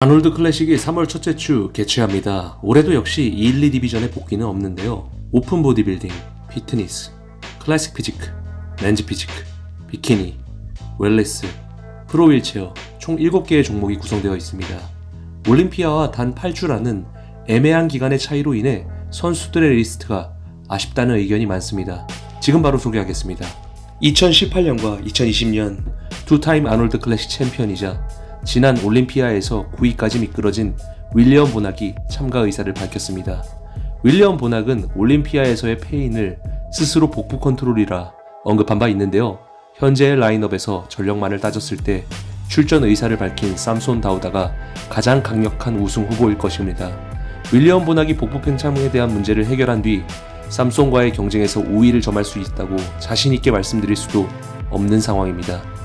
아놀드 클래식이 3월 첫째 주 개최합니다. 올해도 역시 1, 2 디비전의 복귀는 없는데요. 오픈 보디빌딩, 피트니스, 클래식 피지크, 렌즈 피지크, 비키니, 웰레스, 프로 휠체어 총 7개의 종목이 구성되어 있습니다. 올림피아와 단 8주라는 애매한 기간의 차이로 인해 선수들의 리스트가 아쉽다는 의견이 많습니다. 지금 바로 소개하겠습니다. 2018년과 2020년 투타임 아놀드 클래식 챔피언이자 지난 올림피아에서 9위까지 미끄러진 윌리엄 보낙이 참가 의사를 밝혔습니다. 윌리엄 보낙은 올림피아에서의 패인을 스스로 복부 컨트롤이라 언급한 바 있는데요. 현재의 라인업에서 전력만을 따졌을 때 출전 의사를 밝힌 삼손 다우다가 가장 강력한 우승 후보일 것입니다. 윌리엄 보낙이 복부 팽창에 대한 문제를 해결한 뒤 삼손과의 경쟁에서 5위를 점할 수 있다고 자신있게 말씀드릴 수도 없는 상황입니다.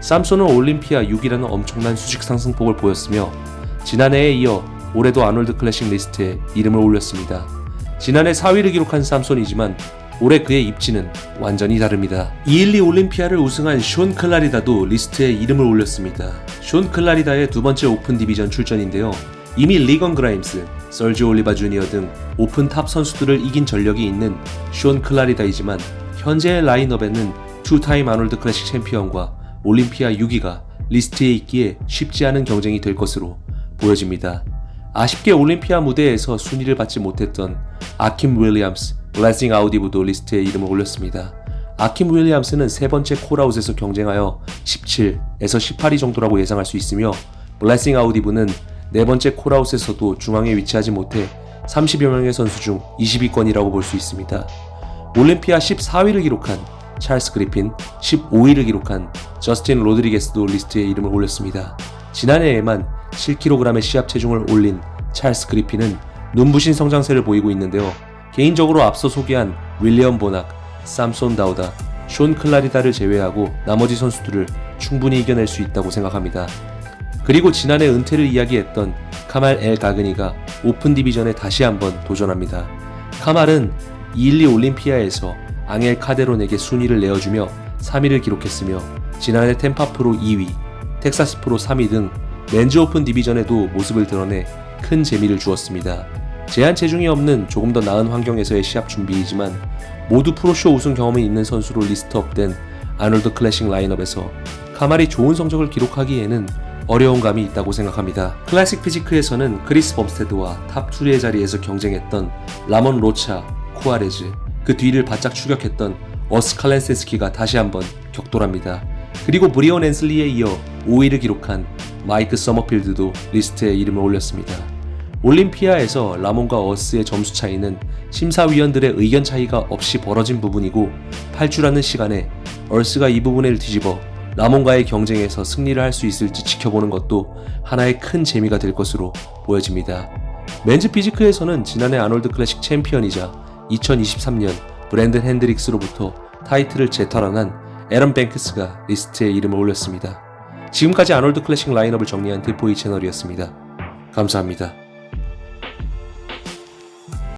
삼손은 올림피아 6위라는 엄청난 수직 상승폭을 보였으며 지난해에 이어 올해도 아놀드 클래식 리스트에 이름을 올렸습니다. 지난해 4위를 기록한 삼손이지만 올해 그의 입지는 완전히 다릅니다. 212 올림피아를 우승한 숀 클라리다도 리스트에 이름을 올렸습니다. 숀 클라리다의 두 번째 오픈 디비전 출전인데요. 이미 리건 그라임스, 설지 올리바 주니어 등 오픈 탑 선수들을 이긴 전력이 있는 숀 클라리다이지만 현재의 라인업에는 투타임 아놀드 클래식 챔피언과 올림피아 6위가 리스트에 있기에 쉽지 않은 경쟁이 될 것으로 보여집니다. 아쉽게 올림피아 무대에서 순위를 받지 못했던 아킴 윌리엄스, 블레싱 아우디브도 리스트에 이름을 올렸습니다. 아킴 윌리엄스는 세 번째 콜아웃에서 경쟁하여 17에서 18위 정도라고 예상할 수 있으며 블레싱 아우디브는 네 번째 콜아웃에서도 중앙에 위치하지 못해 30여 명의 선수 중 20위권이라고 볼 수 있습니다. 올림피아 14위를 기록한 찰스 그리핀, 15위를 기록한 저스틴 로드리게스도 리스트에 이름을 올렸습니다. 지난해에만 7kg의 시합 체중을 올린 찰스 그리핀은 눈부신 성장세를 보이고 있는데요. 개인적으로 앞서 소개한 윌리엄 보낙, 삼손 다우다, 숀 클라리다를 제외하고 나머지 선수들을 충분히 이겨낼 수 있다고 생각합니다. 그리고 지난해 은퇴를 이야기했던 카말 엘 가그니가 오픈 디비전에 다시 한번 도전합니다. 카말은 212 올림피아에서 앙엘 카데론에게 순위를 내어주며 3위를 기록했으며 지난해 템파 프로 2위, 텍사스 프로 3위 등 렌즈 오픈 디비전에도 모습을 드러내 큰 재미를 주었습니다. 제한 체중이 없는 조금 더 나은 환경에서의 시합 준비이지만 모두 프로쇼 우승 경험이 있는 선수로 리스트업된 아놀드 클래식 라인업에서 카말이 좋은 성적을 기록하기에는 어려운 감이 있다고 생각합니다. 클래식 피지크에서는 크리스 범스테드와 탑 2의 자리에서 경쟁했던 라몬 로차, 쿠아레즈, 그 뒤를 바짝 추격했던 어스 칼렌세스키가 다시 한번 격돌합니다. 그리고 브리온 앤슬리에 이어 5위를 기록한 마이크 서머필드도 리스트에 이름을 올렸습니다. 올림피아에서 라몬과 어스의 점수 차이는 심사위원들의 의견 차이가 없이 벌어진 부분이고 8주라는 시간에 얼스가 이 부분을 뒤집어 라몬과의 경쟁에서 승리를 할 수 있을지 지켜보는 것도 하나의 큰 재미가 될 것으로 보여집니다. 맨즈 피지크에서는 지난해 아놀드 클래식 챔피언이자 2023년 브랜든 핸드릭스로부터 타이틀을 재탈환한 에런 뱅크스가 리스트에 이름을 올렸습니다. 지금까지 아놀드 클래식 라인업을 정리한 디포이 채널이었습니다. 감사합니다.